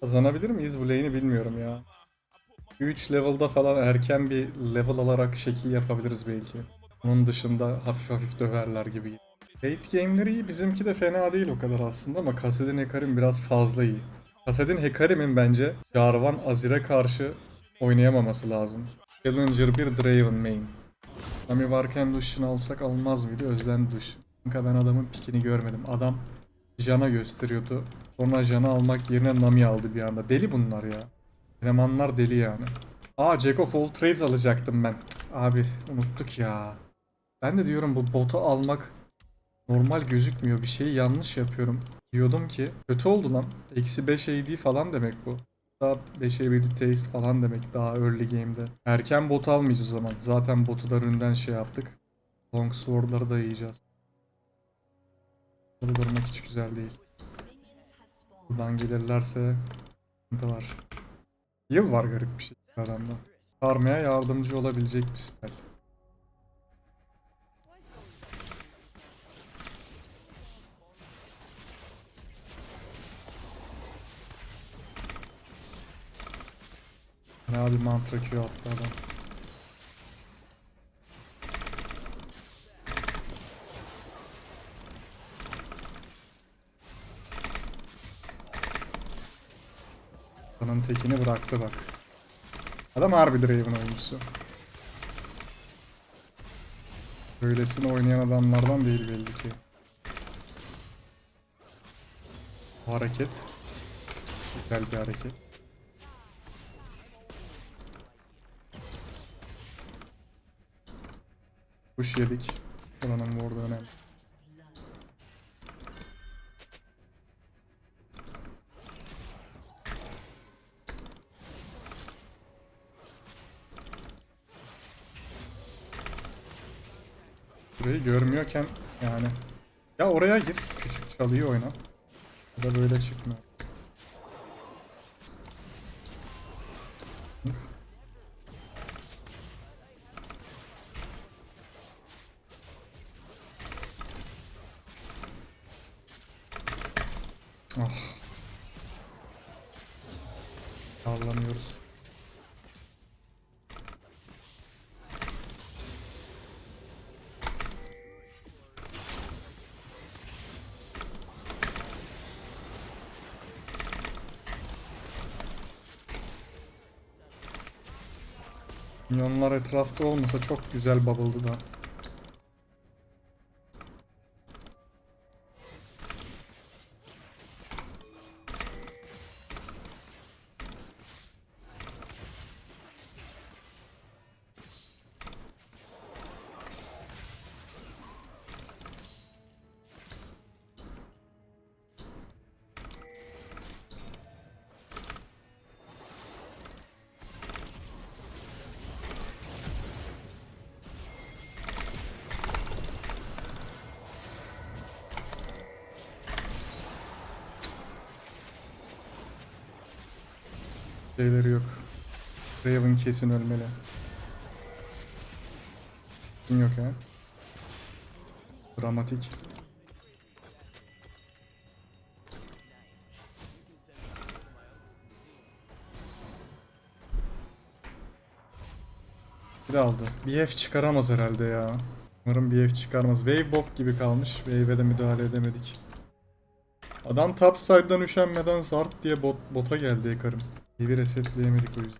Kazanabilir miyiz bu lane'i bilmiyorum ya. 3 level'da falan erken bir level alarak şekil yapabiliriz belki. Onun dışında hafif hafif döverler gibi. Late game'leri iyi. Bizimki de fena değil o kadar aslında ama Kassadin Hekarim biraz fazla iyi. Kassadin Hekarim'in bence Jarvan Azir'e karşı oynayamaması lazım. Challenger bir Draven main. Nami varken Lucian alsak almaz mıydı? Özlen Lucian. Kanka ben adamın pikini görmedim. Adam Jan'a gösteriyordu. Sonra Jan'ı almak yerine Nami aldı bir anda. Deli bunlar ya. Elemanlar deli yani. Aa Jack of all trades alacaktım ben. Abi unuttuk ya. Ben de diyorum bu botu almak normal gözükmüyor. Bir şeyi yanlış yapıyorum. Diyordum ki kötü oldu lan. Eksi 5 AD falan demek bu. Daha 5 ability taste falan demek daha early game'de. Erken bot almayız o zaman. Zaten botu da ründen şey yaptık. Long sword'ları da yiyeceğiz. Burada durmak hiç güzel değil. Buradan gelirlerse sıkıntı var. Yıl var garip bir şey adamda. Sarmaya yardımcı olabilecek bir spell. Ne bir mantra Q attı adam. Kanın tekini bıraktı bak. Adam harbi Draven oyuncusu. Böylesini oynayan adamlardan değil belli ki. Bu hareket. Güzel bir hareket. Kuş yedik. Buranın ward'u önemli. Burayı görmüyorken yani. Ya oraya gir. Küçük çalıyı oyna. Ya da böyle çıkmıyor. Ah. Sallanıyoruz. Milyonlar etrafta olmasa çok güzel bubble'dı da. Şeyleri yok. Raven kesin ölmeli. Kim yok ya? Dramatik. Bir aldı. Bir F çıkaramaz herhalde ya. Umarım bir F çıkarmaz. Wave bok gibi kalmış. Wave'e de müdahale edemedik. Adam top üşenmeden zart diye bot, bota geldi yakarım. Bir resetleyemedik o yüzden.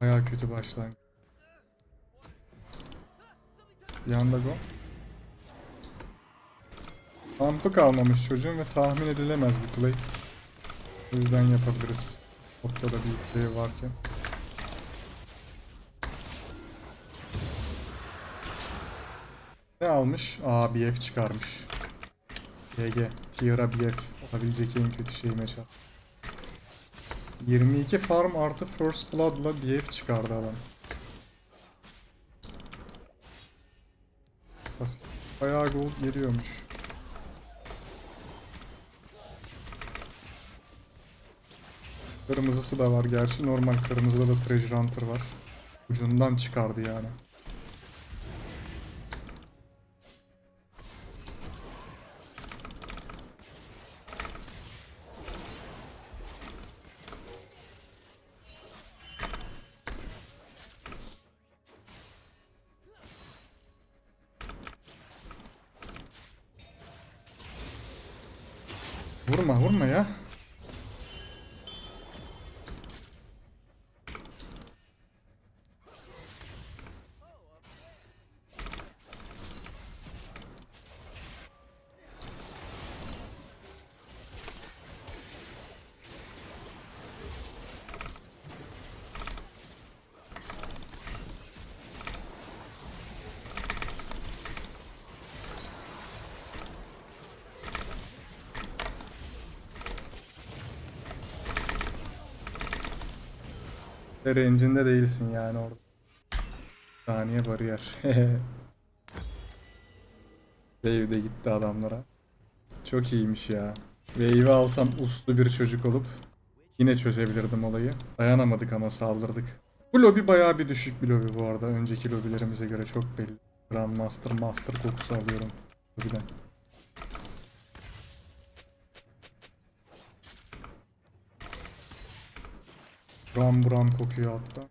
Baya kötü başlangıç. Bir anda go. Kampı kalmamış çocuğun ve tahmin edilemez bir play. O yüzden yapabiliriz. Botta da bir şey varken. Ne almış? Aa BF çıkarmış. GG. Tier'a BF. Olabilecek en kötü şey meşal. 22 farm artı First Blood'la BF çıkardı adam. Bayağı gold geliyormuş. Kırmızısı da var gerçi. Normal kırmızıda da Treasure Hunter var. Ucundan çıkardı yani. Vurma vurma ya. Range'inde değilsin yani orada. Saniye bariyer. Wave de gitti adamlara. Çok iyiymiş ya. Wave'i alsam uslu bir çocuk olup yine çözebilirdim olayı. Dayanamadık ama saldırdık. Bu lobi bayağı bir düşük bir lobi bu arada. Önceki lobilerimize göre çok belli. Grandmaster Master kokusu alıyorum lobiden. Buram buram kokuyor hatta.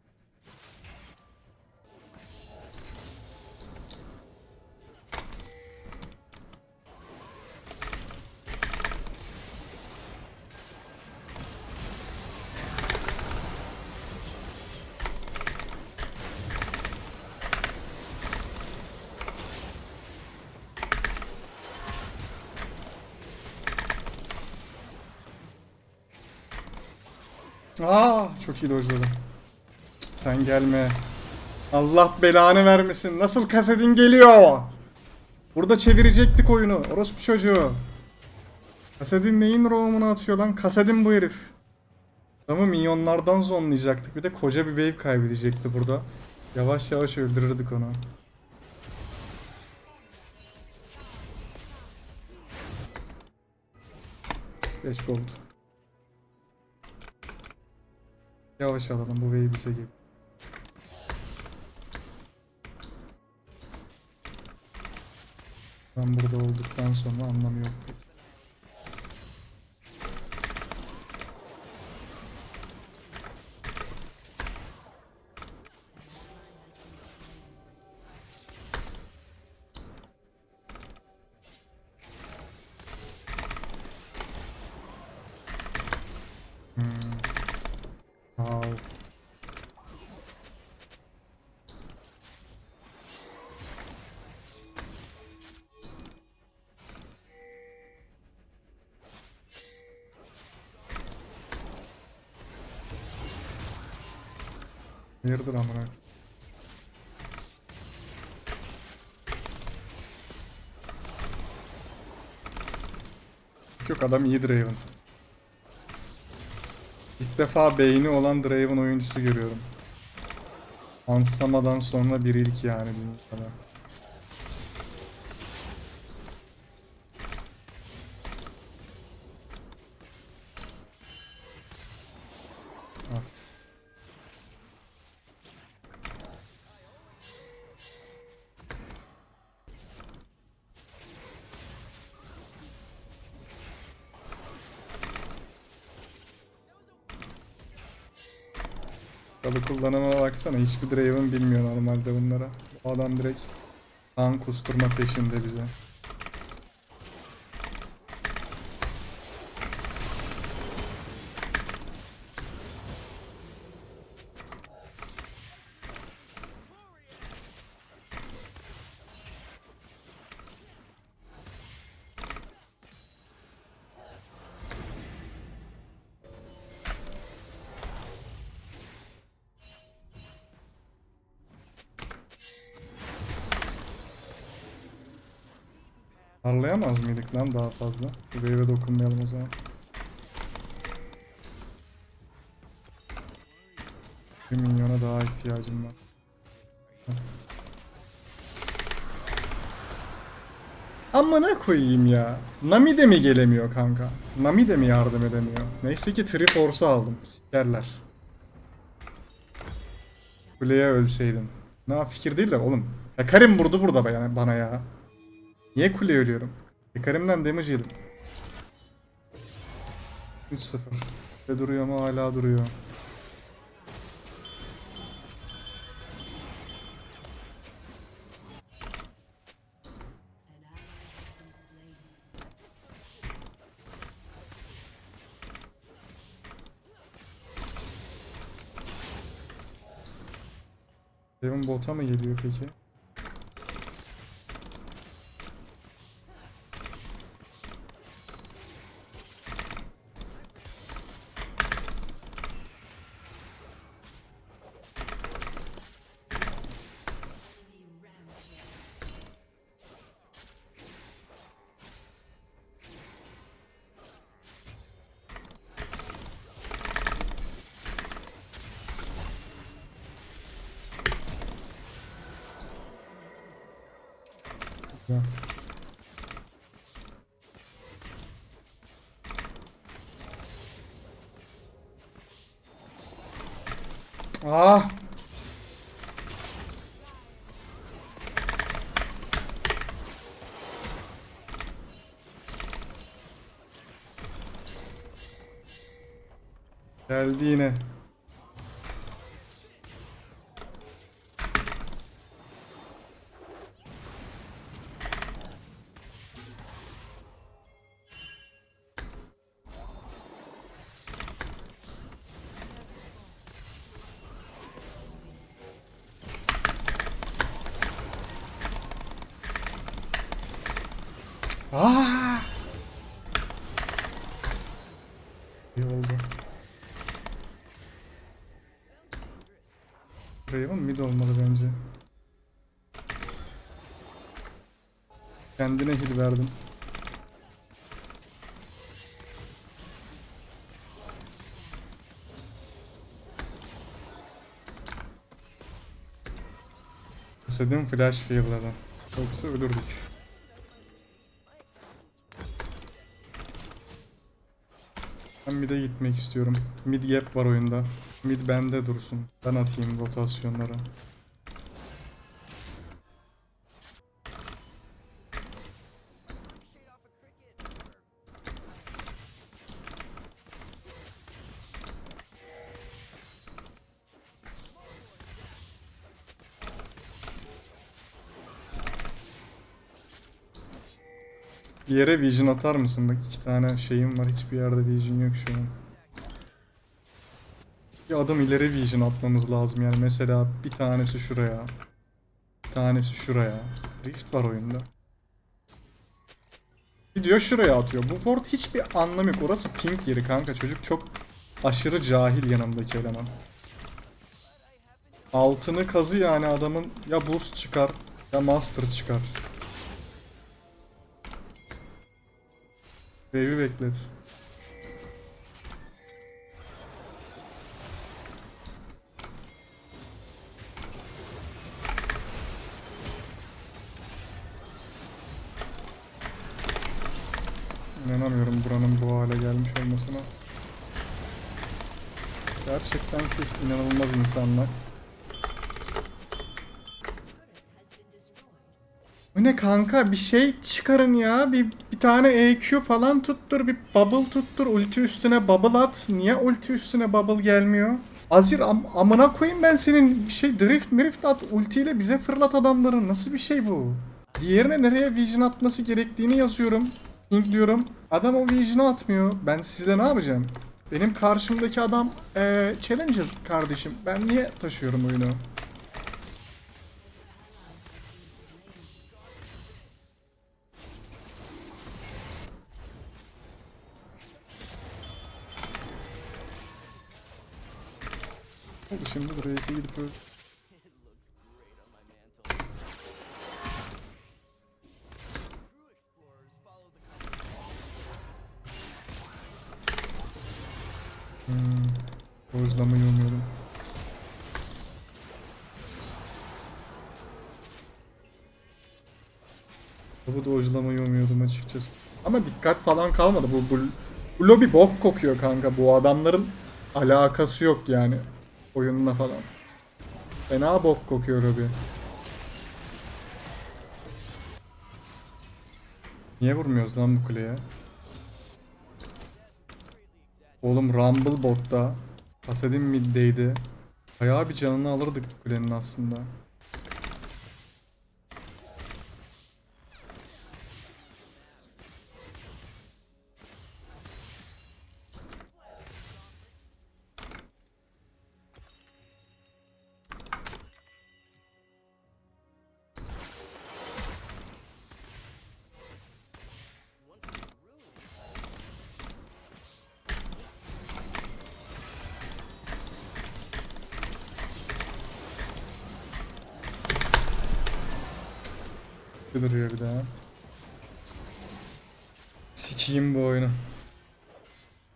Aa, çok iyi dojladım. Sen gelme. Allah belanı vermesin. Nasıl kasedin geliyor? Burada çevirecektik oyunu. Orospu çocuğu. Kasedin neyin roamunu atıyor lan? Kasedin bu herif. Adamı minyonlardan zonlayacaktık. Bir de koca bir wave kaybedecekti burada. Yavaş yavaş öldürürdük onu. Geç oldu. Yavaş alalım bu wave bize gibi. Ben burada olduktan sonra anlamı yok. Hmm. Hayırdır amına? Yok adam iyi Draven. İlk defa beyni olan Draven oyuncusu görüyorum. Ansama'dan sonra bir ilk yani dünyada. Tabi kullanıma baksana hiçbir Draven bilmiyor normalde bunlara. Bu adam direkt kan kusturma peşinde bize. Parlayamaz mıydık lan daha fazla? Bu wave'e dokunmayalım o zaman. Bir minyona daha ihtiyacım var. Amına koyayım ya. Nami de mi gelemiyor kanka? Nami de mi yardım edemiyor? Neyse ki Triforce'u aldım. Sikerler. Kuleye ölseydim. Ne fikir değil de oğlum. Hekarim vurdu burada bana ya. Niye kuleye ölüyorum? Yıkarımdan damage yedim. 3-0. Ve duruyor ama hala duruyor. Seven bota mı geliyor peki? Ah! Geldi yine. İstediğim flash fear'ladı. Yoksa ölürdük. Ben mid'e gitmek istiyorum. Mid gap var oyunda. Mid bende dursun. Ben atayım rotasyonlara. Yere vision atar mısın? Bak iki tane şeyim var. Hiçbir yerde vision yok şu an. Bir adım ileri vision atmamız lazım yani. Mesela bir tanesi şuraya. Bir tanesi şuraya. Rift var oyunda. Gidiyor şuraya atıyor. Bu board hiçbir anlamı yok. Orası pink yeri kanka. Çocuk çok aşırı cahil yanımdaki eleman. Altını kazı yani adamın ya boost çıkar ya master çıkar. Wave'i beklet. İnanamıyorum buranın bu hale gelmiş olmasına. Gerçekten siz inanılmaz insanlar. Bu ne kanka bir şey çıkarın ya. Bir, bir tane EQ falan tuttur. Bir bubble tuttur. Ulti üstüne bubble at. Niye ulti üstüne bubble gelmiyor? Azir am- amına koyayım ben senin bir şey drift mirift at ultiyle bize fırlat adamları. Nasıl bir şey bu? Diğerine nereye vision atması gerektiğini yazıyorum. Pinkliyorum. Adam o vision'ı atmıyor. Ben sizle ne yapacağım? Benim karşımdaki adam eee, Challenger kardeşim. Ben niye taşıyorum oyunu? Oldu şimdi buraya iki gidip öl- Hmm, Bozlamayı umuyordum. Bu dojlamayı umuyordum açıkçası. Ama dikkat falan kalmadı. Bu, bu, bu lobi bok kokuyor kanka. Bu adamların alakası yok yani. Oyunla falan. Fena bok kokuyor lobi. Niye vurmuyoruz lan bu kuleye? Oğlum Rumble botta. Hasedin middeydi. Bayağı bir canını alırdık bu kulenin aslında. Bir duruyor bir daha. Sikiyim bu oyunu.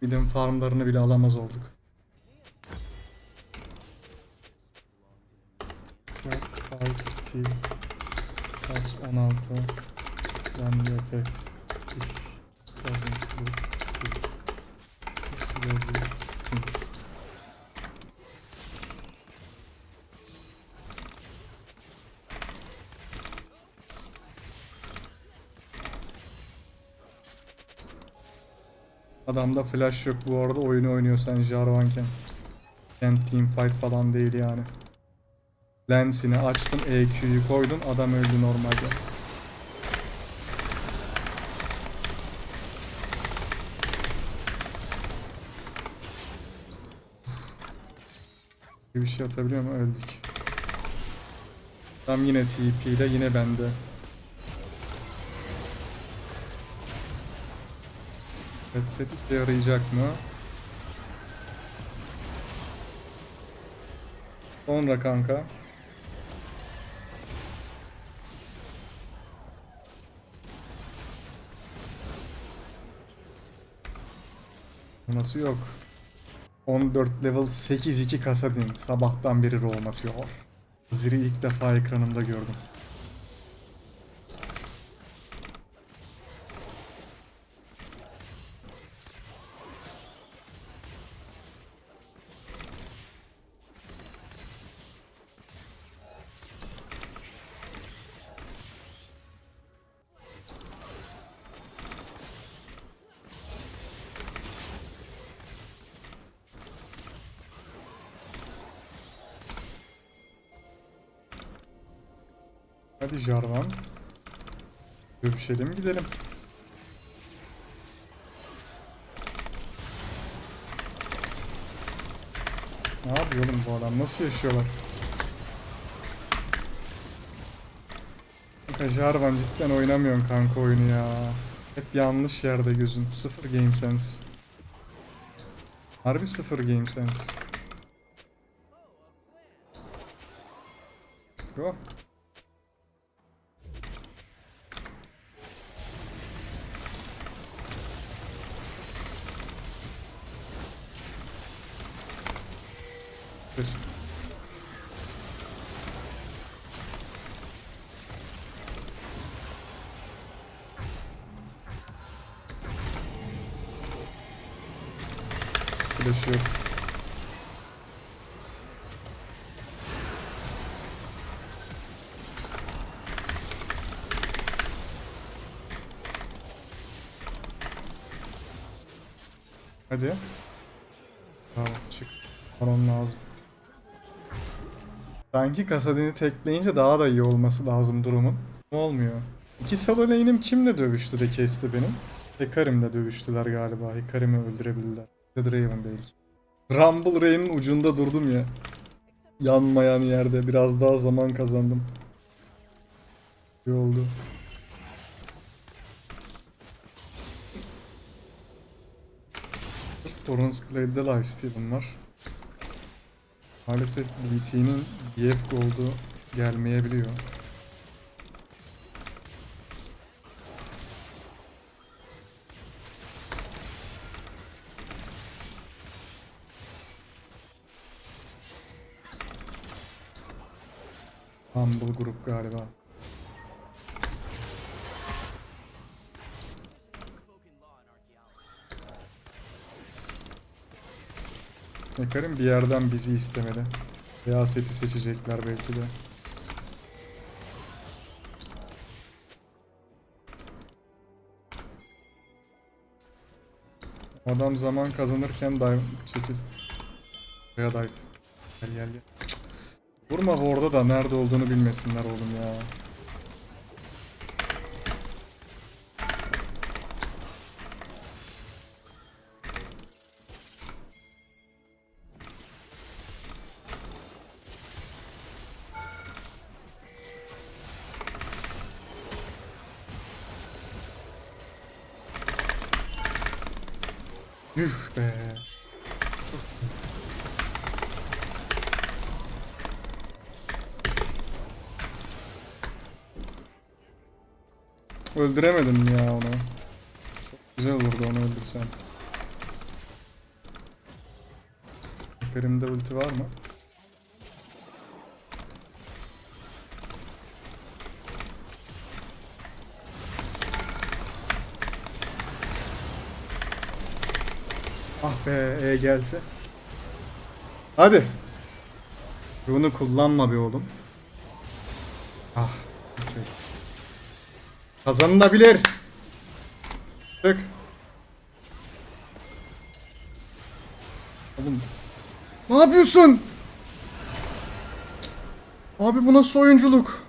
Midem farmlarını bile alamaz olduk. Just fight T. Plus 16. Then the effect. If doesn't look good. Adamda flash yok bu arada oyunu oynuyorsan Jarvanken. Yani team fight falan değil yani. Lensini açtın, EQ'yu koydun, adam öldü normalde. Bir şey atabiliyor mu? Öldük. Tam yine TP ile yine bende. Headset işe yarayacak mı? Sonra kanka. Nasıl yok? 14 level 8-2 Kasadin sabahtan beri roam atıyor. Ziri ilk defa ekranımda gördüm. Hadi Jarvan. Görüşelim gidelim. Ne yapıyor oğlum bu adam? Nasıl yaşıyorlar? Kanka Jarvan cidden oynamıyorsun kanka oyunu ya. Hep yanlış yerde gözün. Sıfır game sense. Harbi sıfır game sense. Go. Yok. Hadi. Tamam çık. Baron lazım. Sanki Kasadin'i tekleyince daha da iyi olması lazım durumun. Ne olmuyor? İki solo lane'im kimle dövüştü de kesti benim? Hekarim'le dövüştüler galiba. Hekarim'i öldürebildiler. Da Draven belki. Rumble Rain'in ucunda durdum ya. Yanmayan yerde biraz daha zaman kazandım. İyi oldu. Torrens Blade'de lifesteal'ım var. Maalesef BT'nin BF Gold'u gelmeyebiliyor. Humble grup galiba. Hekarim bir yerden bizi istemedi. Veya seti seçecekler belki de. Adam zaman kazanırken dive çekil. Veya dive. Gel gel gel. Vurma orada da nerede olduğunu bilmesinler oğlum ya. Öldüremedim ya onu. Çok güzel olurdu onu öldürsem. Süperimde ulti var mı? Ah be E gelse. Hadi. Bunu kullanma be oğlum. Kazanılabilir. Çık. Oğlum. Ne yapıyorsun? Abi bu nasıl oyunculuk?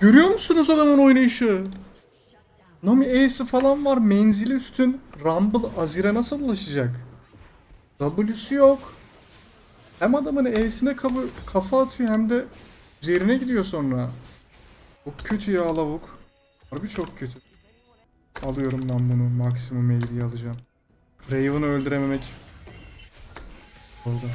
Görüyor musunuz adamın oynayışı? Nami E'si falan var. Menzili üstün. Rumble Azir'e nasıl ulaşacak? W'su yok. Hem adamın E'sine kafa atıyor hem de üzerine gidiyor sonra. Çok kötü ya lavuk. Harbi çok kötü. Alıyorum ben bunu. Maksimum eğriyi alacağım. Raven'ı öldürememek oldu.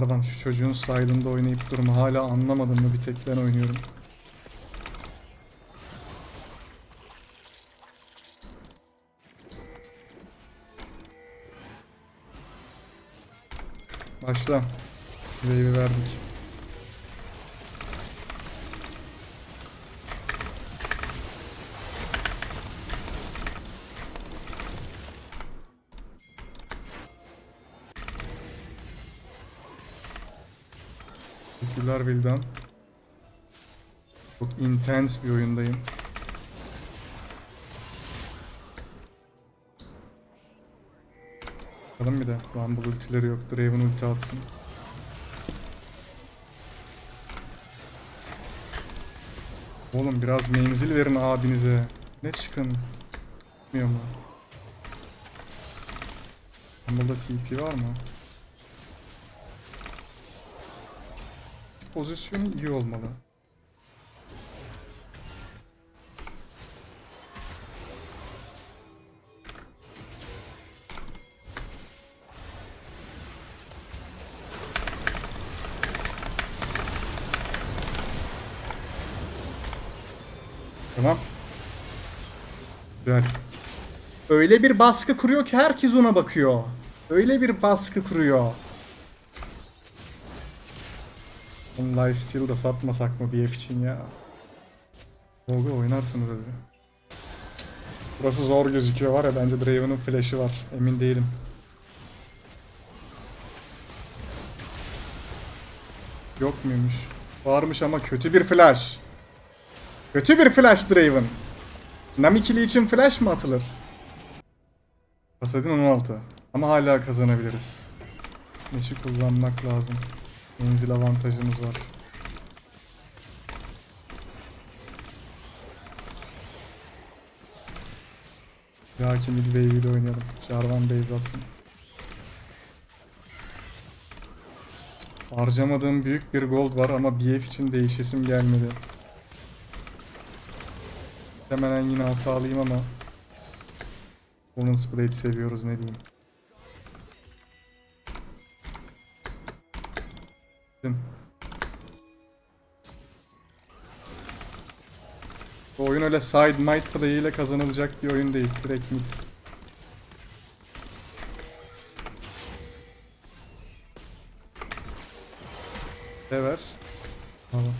Garvan şu çocuğun side'ında oynayıp durma. Hala anlamadın mı? Bir tek ben oynuyorum. Başla. Wave'i verdik. Vildan. Çok intens bir oyundayım. Bakalım bir de. Rumble ultileri yok. Draven ulti atsın. Oğlum biraz menzil verin abinize. Ne çıkın? Çıkmıyor mu? Rumble'da TP var mı? Pozisyonu iyi olmalı. Tamam. Güzel. Öyle bir baskı kuruyor ki herkes ona bakıyor. Öyle bir baskı kuruyor. Oğlum lifesteal da satmasak mı BF için ya? Gogo oynarsınız hadi. Burası zor gözüküyor var ya bence Draven'ın flash'ı var. Emin değilim. Yok muymuş? Varmış ama kötü bir flash. Kötü bir flash Draven. Namikili için flash mı atılır? Pasadin 16. Ama hala kazanabiliriz. Neşi kullanmak lazım. Menzil avantajımız var. Ya ki mid wave oynayalım. Jarvan base atsın. Harcamadığım büyük bir gold var ama BF için değişesim gelmedi. Hemen yine hatalıyım ama Bonus Blade seviyoruz ne diyeyim. Gittim. Bu oyun öyle side might ile kazanılacak bir oyun değil. Direkt mid. Sever. Tamam.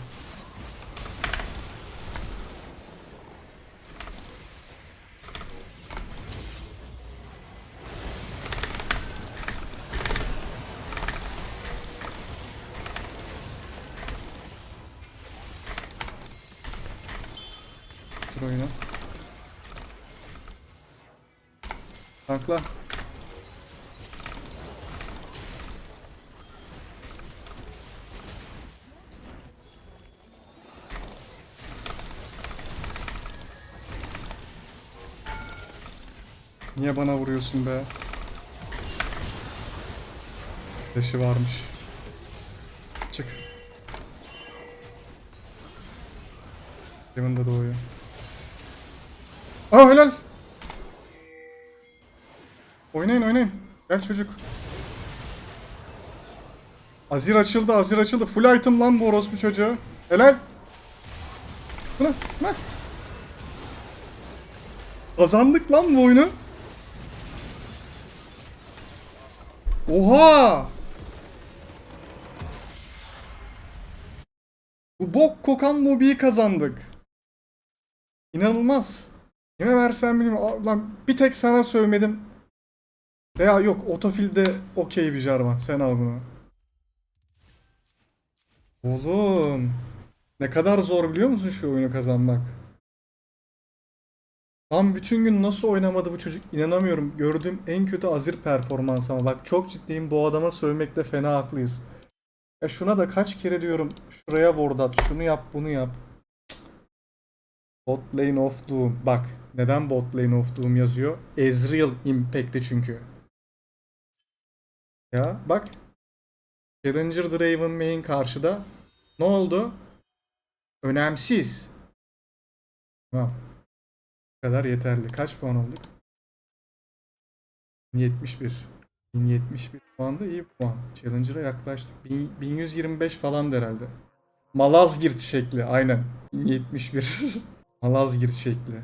Bitir oyunu. Tankla. Niye bana vuruyorsun be? Flash'ı varmış. Çık. Kevin de doğuyor. Aa helal. Oynayın oynayın. Gel çocuk. Azir açıldı, Azir açıldı. Full item lan bu orospu çocuğu. Helal. Buna, buna. Kazandık lan bu oyunu. Oha! Bu bok kokan lobiyi kazandık. İnanılmaz. Kime versem bilmiyorum. Lan bir tek sana sövmedim. Veya yok otofilde okey bir jarvan. Sen al bunu. Oğlum. Ne kadar zor biliyor musun şu oyunu kazanmak? Tam bütün gün nasıl oynamadı bu çocuk inanamıyorum. Gördüğüm en kötü Azir performans ama bak çok ciddiyim bu adama sövmekte fena haklıyız. Ya şuna da kaç kere diyorum şuraya ward at, şunu yap, bunu yap. Bot lane of doom. Bak neden bot lane of doom yazıyor? Ezreal impact'i çünkü. Ya bak. Challenger Draven main karşıda. Ne oldu? Önemsiz. Tamam. Bu kadar yeterli. Kaç puan olduk? 1071. 1071 puan da iyi puan. Challenger'a yaklaştık. 1000 1125 falan herhalde. Malazgirt şekli aynen. 1071. Malazgirt şekli.